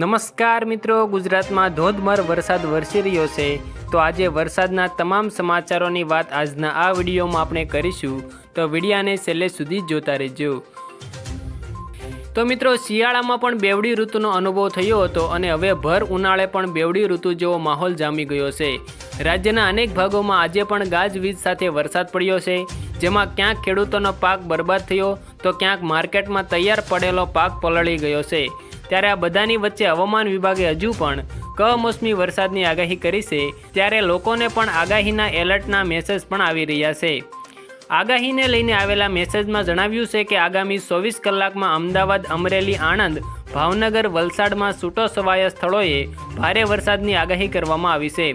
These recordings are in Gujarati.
નમસ્કાર મિત્રો, ગુજરાતમાં ધોધમાર વરસાદ વરસી રહ્યો છે. તો આજે વરસાદના તમામ સમાચારોની વાત આજના આ વિડીયોમાં આપણે કરીશું. તો વિડીયાને છેલ્લે સુધી જોતા રહેજો. તો મિત્રો, શિયાળામાં પણ બેવડી ઋતુનો અનુભવ થયો હતો અને હવે ભર ઉનાળે પણ બેવડી ઋતુ જેવો માહોલ જામી ગયો છે. રાજ્યના અનેક ભાગોમાં આજે પણ ગાજવીજ સાથે વરસાદ પડ્યો છે. જેમાં ક્યાંક ખેડૂતોનો પાક બરબાદ થયો, તો ક્યાંક માર્કેટમાં તૈયાર પડેલો પાક પલળી ગયો છે. ત્યારે આ બધાની વચ્ચે હવામાન વિભાગે હજુ પણ કમોસમી વરસાદની આગાહી કરી છે. ત્યારે લોકોને પણ આગાહીના એલર્ટના મેસેજ પણ આવી રહ્યા છે. આગાહીને લઈને આવેલા મેસેજમાં જણાવ્યું છે કે આગામી ચોવીસ કલાકમાં અમદાવાદ, અમરેલી, આણંદ, ભાવનગર, વલસાડમાં છૂટો છવાયા સ્થળોએ ભારે વરસાદની આગાહી કરવામાં આવી છે.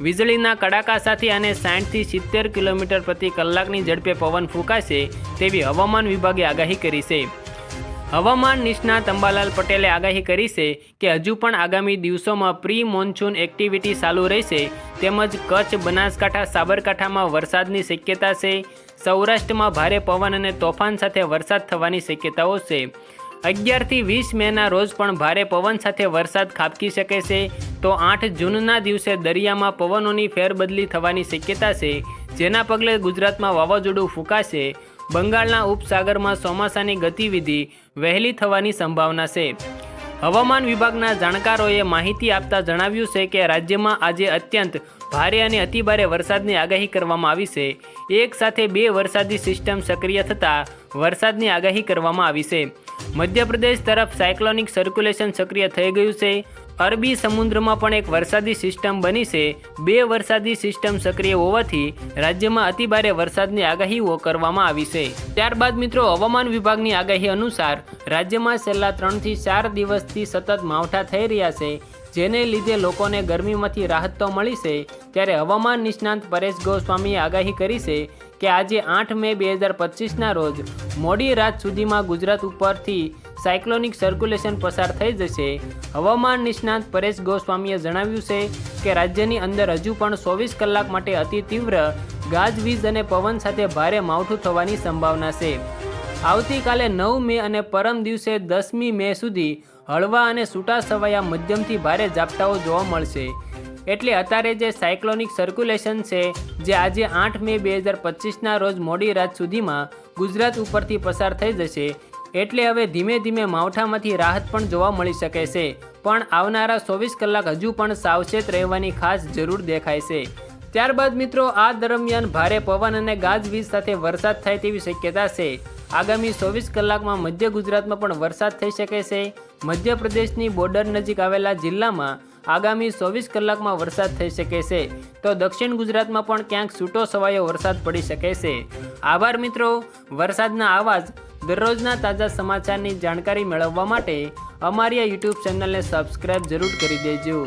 વીજળીના કડાકા સાથે અને સાઠથી સિત્તેર કિલોમીટર પ્રતિ કલાકની ઝડપે પવન ફૂંકાશે તેવી હવામાન વિભાગે આગાહી કરી છે. હવામાન નિષ્ણાત અંબાલાલ પટેલે આગાહી કરી છે કે હજુ પણ આગામી દિવસોમાં પ્રી મોન્સૂન એક્ટિવિટી ચાલુ રહેશે તેમજ કચ્છ, બનાસકાંઠા, સાબરકાંઠામાં વરસાદની શક્યતા છે. સૌરાષ્ટ્રમાં ભારે પવન અને તોફાન સાથે વરસાદ થવાની શક્યતાઓ છે. અગિયારથી વીસ મેના રોજ પણ ભારે પવન સાથે વરસાદ ખાબકી શકે છે. તો આઠ જૂનના દિવસે દરિયામાં પવનોની ફેરબદલી થવાની શક્યતા છે. જેના પગલે ગુજરાતમાં વાવાઝોડું ફૂંકાશે. બંગાળના ઉપસાગરમાં ચોમાસાની ગતિવિધિ વહેલી થવાની સંભાવના છે. હવામાન વિભાગના જાણકારોએ માહિતી આપતા જણાવ્યું છે કે રાજ્યમાં આજે અત્યંત ભારે અને અતિભારે વરસાદની આગાહી કરવામાં આવી છે. એક સાથે બે વરસાદી સિસ્ટમ સક્રિય થતાં વરસાદની આગાહી કરવામાં આવી છે. મધ્યપ્રદેશ તરફ સાયક્લોનિક સર્ક્યુલેશન સક્રિય થઈ ગયું છે. અરબી સમુદ્રમાં પણ એક વરસાદી સિસ્ટમ બની છે. બે વરસાદી સિસ્ટમ સક્રિય હોવાથી રાજ્યમાં અતિભારે વરસાદની આગાહીઓ કરવામાં આવી છે. ત્યારબાદ મિત્રો, હવામાન વિભાગની આગાહી અનુસાર રાજ્યમાં છેલ્લા ત્રણથી ચાર દિવસથી સતત માવઠા થઈ રહ્યા છે. જેને લીધે લોકોને ગરમીમાંથી રાહત તો મળી છે, ત્યારે હવામાન નિષ્ણાંત પરેશ ગોસ્વામીએ આગાહી કરી છે કે આજે આઠ મે બે હજાર પચીસના રોજ મોડી રાત સુધીમાં ગુજરાત ઉપરથી સાયક્લોનિક સર્ક્યુલેશન પસાર થઈ જશે. હવામાન નિષ્ણાંત પરેશ ગોસ્વામીએ જણાવ્યું છે કે રાજ્યની અંદર હજુ પણ ચોવીસ કલાક માટે અતિ તીવ્ર ગાજવીજ અને પવન સાથે ભારે માવઠું થવાની સંભાવના છે. આવતીકાલે નવ મે અને પરમ દિવસે દસમી મે સુધી હળવા અને છૂટા છવાયા મધ્યમથી ભારે ઝાપટાઓ જોવા મળશે. એટલે અત્યારે જે સાયક્લોનિક સર્ક્યુલેશન છે, જે આજે આઠ મે બે હજાર પચીસના રોજ મોડી રાત સુધીમાં ગુજરાત ઉપરથી પસાર થઈ જશે, એટલે હવે ધીમે ધીમે માવઠામાંથી રાહત પણ જોવા મળી શકે છે. પણ આવનારા ચોવીસ કલાક હજુ પણ સાવચેત રહેવાની ખાસ જરૂર દેખાય છે. ત્યારબાદ મિત્રો, આ દરમિયાન ભારે પવન અને ગાજવીજ સાથે વરસાદ થાય તેવી શક્યતા છે. આગામી ચોવીસ કલાકમાં મધ્ય ગુજરાતમાં પણ વરસાદ થઈ શકે છે. મધ્યપ્રદેશની બોર્ડર નજીક આવેલા જિલ્લામાં આગામી ચોવીસ કલાકમાં વરસાદ થઈ શકે છે. તો દક્ષિણ ગુજરાતમાં પણ ક્યાંક છૂટો છવાયો વરસાદ પડી શકે છે. આભાર મિત્રો. વરસાદના આવાજ દરરોજના તાજા સમાચારની જાણકારી મેળવવા માટે અમારી આ યુટ્યુબ ચેનલને સબસ્ક્રાઈબ જરૂર કરી દેજો.